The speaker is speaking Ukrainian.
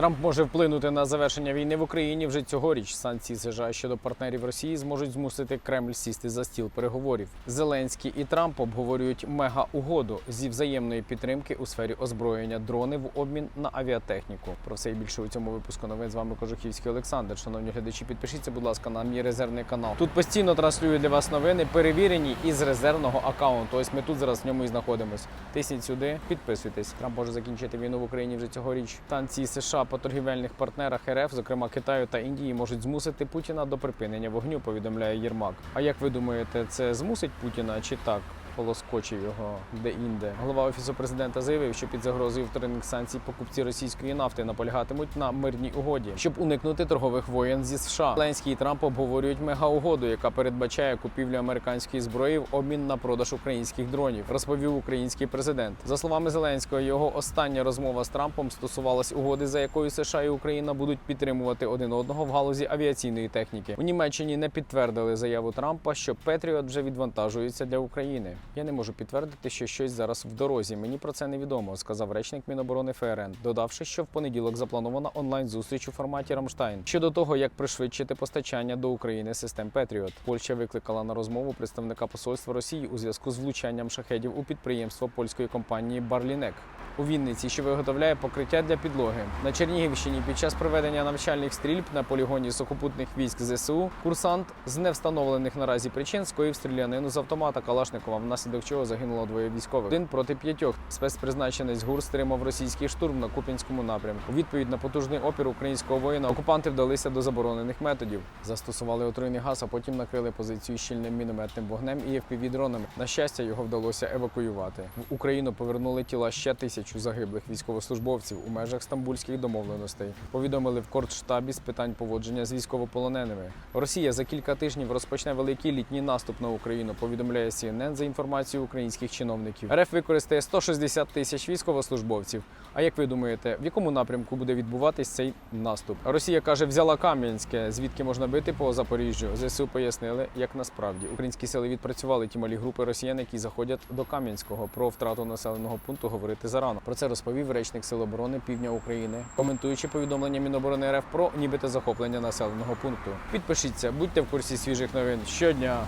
Трамп може вплинути на завершення війни в Україні вже цьогоріч. Санкції США щодо партнерів Росії зможуть змусити Кремль сісти за стіл переговорів. Зеленський і Трамп обговорюють мега-угоду зі взаємної підтримки у сфері озброєння дрони в обмін на авіатехніку. Про все і більше у цьому випуску новин з вами Кожухівський Олександр. Шановні глядачі, підпишіться, будь ласка, на мій резервний канал. Тут постійно транслюю для вас новини, перевірені із резервного аккаунту. Ось ми тут зараз в ньому і знаходимось. Тисніть сюди, підписуйтесь. Трамп може закінчити війну в Україні вже цьогоріч. Санкції США по торгівельних партнерах РФ, зокрема Китаю та Індії, можуть змусити Путіна до припинення вогню. Повідомляє Єрмак. А як ви думаєте, це змусить Путіна чи так? Полоскочив його де-інде. Голова офісу президента заявив, що під загрозою вторинних санкцій покупці російської нафти наполягатимуть на мирній угоді, щоб уникнути торгових воєн зі США. Зеленський і Трамп обговорюють мега-угоду, яка передбачає купівлю американської зброї в обмін на продаж українських дронів, розповів український президент. За словами Зеленського, його остання розмова з Трампом стосувалась угоди, за якою США і Україна будуть підтримувати один одного в галузі авіаційної техніки. У Німеччині не підтвердили заяву Трампа, що Петріот вже відвантажується для України. Я не можу підтвердити, що щось зараз в дорозі. Мені про це невідомо, сказав речник Міноборони ФРН, додавши, що в понеділок запланована онлайн зустріч у форматі Рамштайн щодо того, як пришвидшити постачання до України систем Петріот. Польща викликала на розмову представника посольства Росії у зв'язку з влучанням шахедів у підприємство польської компанії Барлінек. У Вінниці, що виготовляє покриття для підлоги на Чернігівщині під час проведення навчальних стрільб на полігоні сухопутних військ ЗСУ курсант з невстановлених наразі причин скоїв стрілянину з автомата Калашникова, внаслідок чого загинуло двоє військових. Один проти п'ятьох спецпризначенець ГУР стримав російський штурм на Куп'янському напрямку. У відповідь на потужний опір українського воїна окупанти вдалися до заборонених методів. Застосували отруйний газ, а потім накрили позицію щільним мінометним вогнем і FPV-дронами. На щастя, його вдалося евакуювати. В Україну повернули тіла ще тисячу загиблих військовослужбовців у межах стамбульських домовленостей. Повідомили в Кортштабі з питань поводження з військовополоненими. Росія за кілька тижнів розпочне великий літній наступ на Україну. Повідомляє CNN за інформацією українських чиновників. РФ використає 160 тисяч військовослужбовців. А як ви думаєте, в якому напрямку буде відбуватись цей наступ? Росія каже, взяла Кам'янське, звідки можна бити по Запоріжжю. ЗСУ пояснили, як насправді українські сили відпрацювали ті малі групи росіян, які заходять до Кам'янського. Про втрату населеного пункту говорити зарано. Про це розповів речник Сил оборони Півдня України, коментуючи повідомлення Міноборони РФ про нібито захоплення населеного пункту. Підпишіться, будьте в курсі свіжих новин щодня.